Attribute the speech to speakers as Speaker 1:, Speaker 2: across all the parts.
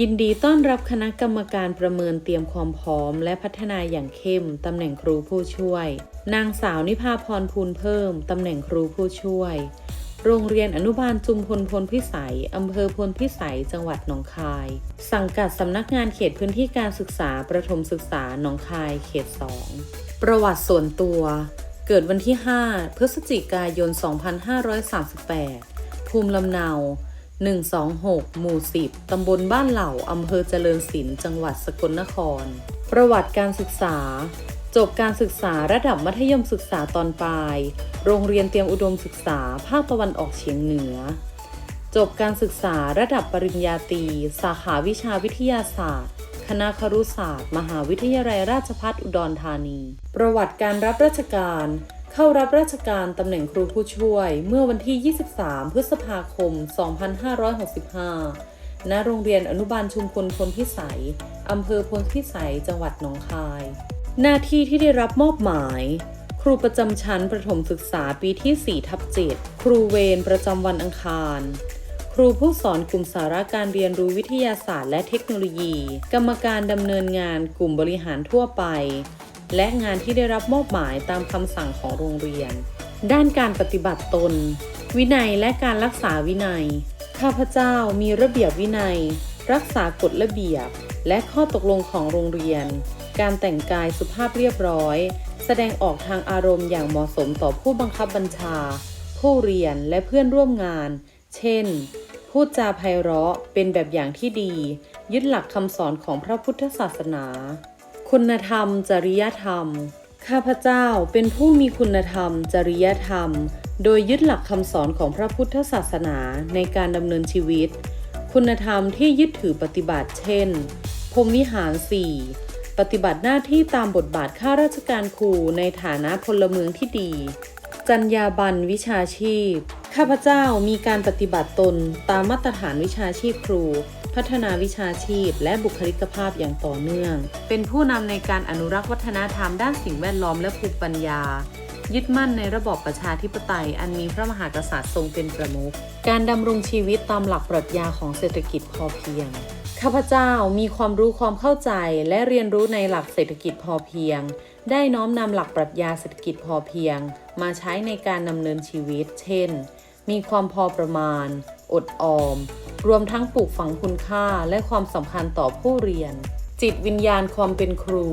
Speaker 1: ยินดีต้อนรับคณะกรรมการประเมินเตรียมความพร้อม และพัฒนาอย่างเข้ม ตำแหน่งครูผู้ช่วย นางสาวนิพาพรภูลเพิ่ม ตำแหน่งครูผู้ช่วย โรงเรียนอนุบาลจุมพลพลพิสัย อำเภอพลพิสัย จังหวัดหนองคาย สังกัดสำนักงานเขตพื้นที่การศึกษาประถมศึกษาหนองคายเขต 2 ประวัติส่วนตัว เกิดวันที่ 5 พฤศจิกายน 2538 ภูมิลำเนา 126 หมู่ 10 ตำบลบ้านเหล่า อำเภอเจริญศิลป์ จังหวัดสกลนคร ประวัติการศึกษา จบการศึกษาระดับมัธยมศึกษาตอนปลาย โรงเรียนเตรียมอุดมศึกษา ภาคตะวันออกเฉียงเหนือ จบการศึกษาระดับปริญญาตรี สาขาวิชาวิทยาศาสตร์ คณะครุศาสตร์ มหาวิทยาลัยราชภัฏอุดรธานี ประวัติการรับราชการ เข้ารับราชการตำแหน่งครูผู้ช่วย เมื่อวันที่ 23 พฤษภาคม 2565 ณ โรงเรียนอนุบาลชุมพลพลพิสัย อำเภอพลพิสัย จังหวัดหนองคาย หน้าที่ที่ได้รับมอบหมายครูประจำชั้นประถมศึกษาปีที่4ทับ7ครูเวรประจำวันอังคาร ครูผู้สอนกลุ่มสาระการเรียนรู้วิทยาศาสตร์และเทคโนโลยี กรรมการดำเนินงานกลุ่มบริหารทั่วไป และงานที่ได้รับมอบหมายตามคำสั่งของโรงเรียน ด้านการปฏิบัติตน วินัยและการรักษาวินัย ข้าพเจ้ามีระเบียบวินัย รักษากฎระเบียบ และข้อตกลงของโรงเรียน การแต่งกายสุภาพเรียบร้อย แสดงออกทางอารมณ์อย่างเหมาะสมต่อผู้บังคับบัญชา ผู้เรียนและเพื่อนร่วมงาน เช่น พูดจาไพเราะเป็นแบบอย่างที่ดี ยึดหลักคำสอนของพระพุทธศาสนา คุณธรรม จริยธรรม ข้าพเจ้าเป็นผู้มีคุณธรรม จริยธรรม โดยยึดหลักคำสอนของพระพุทธศาสนาในการดำเนินชีวิต คุณธรรมที่ยึดถือปฏิบัติ เช่นพรมวิหาร4ปฏิบัติหน้าที่ตามบทบาทข้าราชการครูในฐานะพลเมืองที่ดี จรรยาบรรณวิชาชีพ ข้าพเจ้ามีการปฏิบัติตนตามมาตรฐานวิชาชีพครู พัฒนาวิชาชีพ และบุคลิกภาพอย่างต่อเนื่อง เป็นผู้นำในการอนุรักษ์วัฒนธรรมด้านสิ่งแวดล้อมและภูมิปัญญา ยึดมั่นในระบอบประชาธิปไตย อันมีพระมหากษัตริย์ทรงเป็นประมุขการดำรงชีวิตตามหลักปรัชญาของเศรษฐกิจพอเพียงข้าพเจ้ามีความรู้ความเข้าใจและเรียนรู้ในหลักเศรษฐกิจพอเพียง ได้น้อมนำหลักปรัชญาเศรษฐกิจพอเพียง มาใช้ในการดำเนินชีวิต เช่น มีความพอประมาณ อดออม รวมทั้งปลูกฝังคุณค่าและความสำคัญต่อผู้เรียน จิตวิญญาณความเป็นครู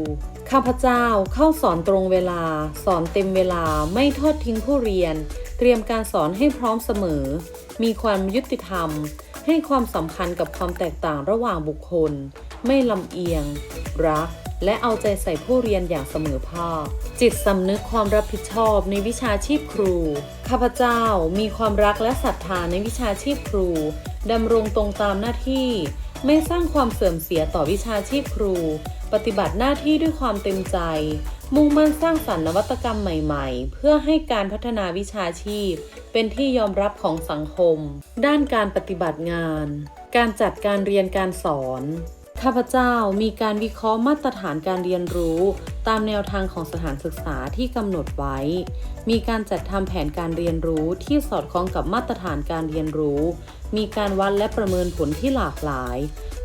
Speaker 1: ข้าพเจ้าเข้าสอนตรงเวลา สอนเต็มเวลาไม่ทอดทิ้งผู้เรียน เตรียมการสอนให้พร้อมเสมอ มีความยุติธรรม ให้ความสำคัญกับความแตกต่างระหว่างบุคคล ไม่ลำเอียง รัก และเอาใจใส่ผู้เรียนอย่างเสมอภาค จิตสำนึกความรับผิดชอบในวิชาชีพครู ข้าพเจ้ามีความรักและศรัทธาในวิชาชีพครูดำรงตรงตามหน้าที่ ไม่สร้างความเสื่อมเสียต่อวิชาชีพครู ปฏิบัติหน้าที่ด้วยความเต็มใจ มุ่งมั่นสร้างสรรค์นวัตกรรมใหม่ๆ เพื่อให้การพัฒนาวิชาชีพ เป็นที่ยอมรับของสังคม ด้านการปฏิบัติงาน การจัดการเรียนการสอน ข้าพเจ้ามีการวิเคราะห์มาตรฐานการเรียนรู้ ตามแนวทางของสถานศึกษาที่กำหนดไว้ มีการจัดทำแผนการเรียนรู้ที่สอดคล้องกับมาตรฐานการเรียนรู้ มีการวัดและประเมินผลที่หลากหลาย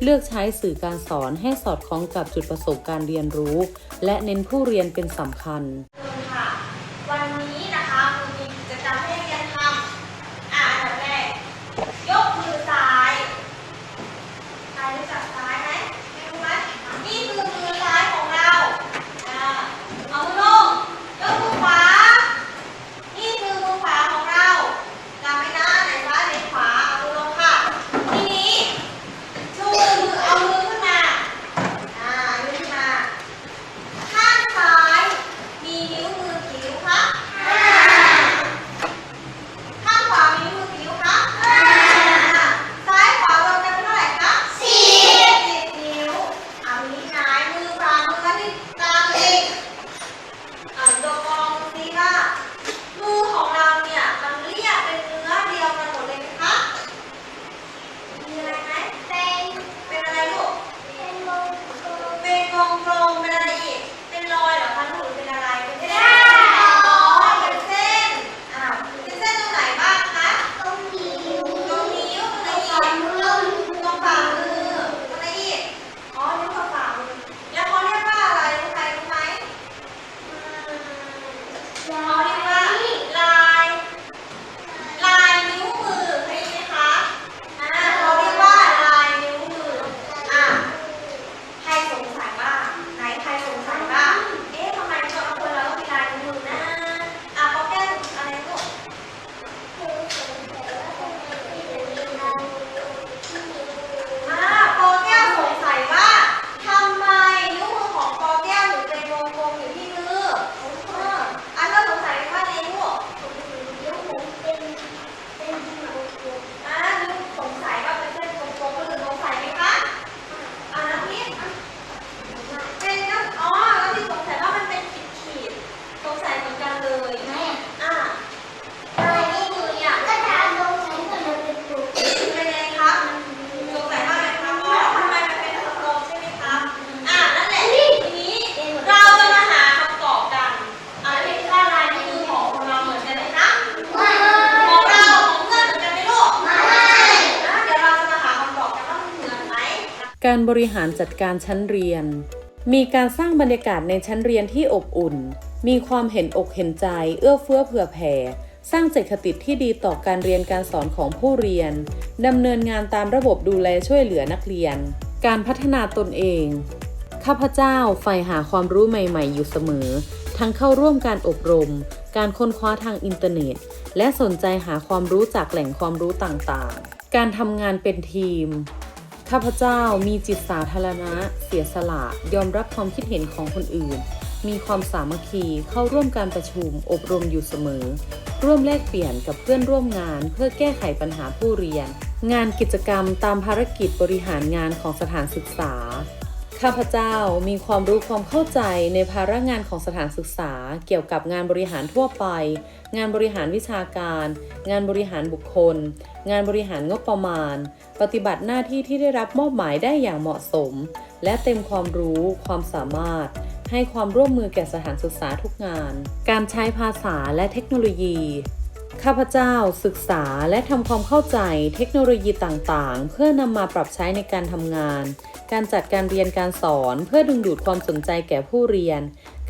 Speaker 1: เลือกใช้สื่อการสอนให้สอดคล้องกับจุดประสงค์การเรียนรู้ และเน้นผู้เรียนเป็นสำคัญ
Speaker 2: ค่ะวันนี้ Try การ
Speaker 1: บริหารจัดการชั้นเรียน มีการสร้างบรรยากาศในชั้นเรียนที่อบอุ่น มีความเห็นอกเห็นใจ เอื้อเฟื้อเผื่อแผ่ สร้างเจตคติที่ดีต่อการเรียนการสอนของผู้เรียนดำเนินงานตามระบบดูแลช่วยเหลือนักเรียน การพัฒนาตนเอง ข้าพเจ้าใฝ่หาความรู้ใหม่ ๆ อยู่เสมอ ทั้งเข้าร่วมการอบรม การค้นคว้าทางอินเทอร์เน็ต และสนใจหาความรู้จากแหล่งความรู้ต่างๆ การทำงานเป็นทีม ข้าพเจ้ามีจิตสาธารณะ เสียสละ ยอมรับความคิดเห็นของคนอื่น มีความสามัคคีเข้าร่วมการประชุมอบรมอยู่เสมอ ร่วมแลกเปลี่ยนกับเพื่อนร่วมงานเพื่อแก้ไขปัญหาผู้เรียน งานกิจกรรมตามภารกิจบริหารงานของสถานศึกษา ข้าพเจ้ามีความรู้ความเข้าใจในภาระงานของสถานศึกษา เกี่ยวกับงานบริหารทั่วไป งานบริหารวิชาการ งานบริหารบุคคล งานบริหารงบประมาณ ปฏิบัติหน้าที่ที่ได้รับมอบหมายได้อย่างเหมาะสม และเต็มความรู้ความสามารถ ให้ความร่วมมือแก่สถานศึกษาทุกงาน การใช้ภาษาและเทคโนโลยี ข้าพเจ้าศึกษาและทำความเข้าใจเทคโนโลยีต่างๆ เพื่อนำมาปรับใช้ในการทำงาน การจัดการเรียนการสอนเพื่อดึงดูดความสนใจแก่ผู้เรียน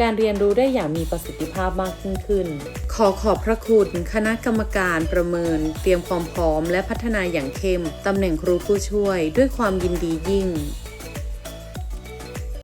Speaker 1: การเรียนรู้ได้อย่างมีประสิทธิภาพมากยิ่งขึ้น ขอขอบพระคุณคณะกรรมการประเมิน เตรียมความพร้อมและพัฒนาอย่างเข้มตำแหน่งครูผู้ช่วย ด้วยความยินดียิ่ง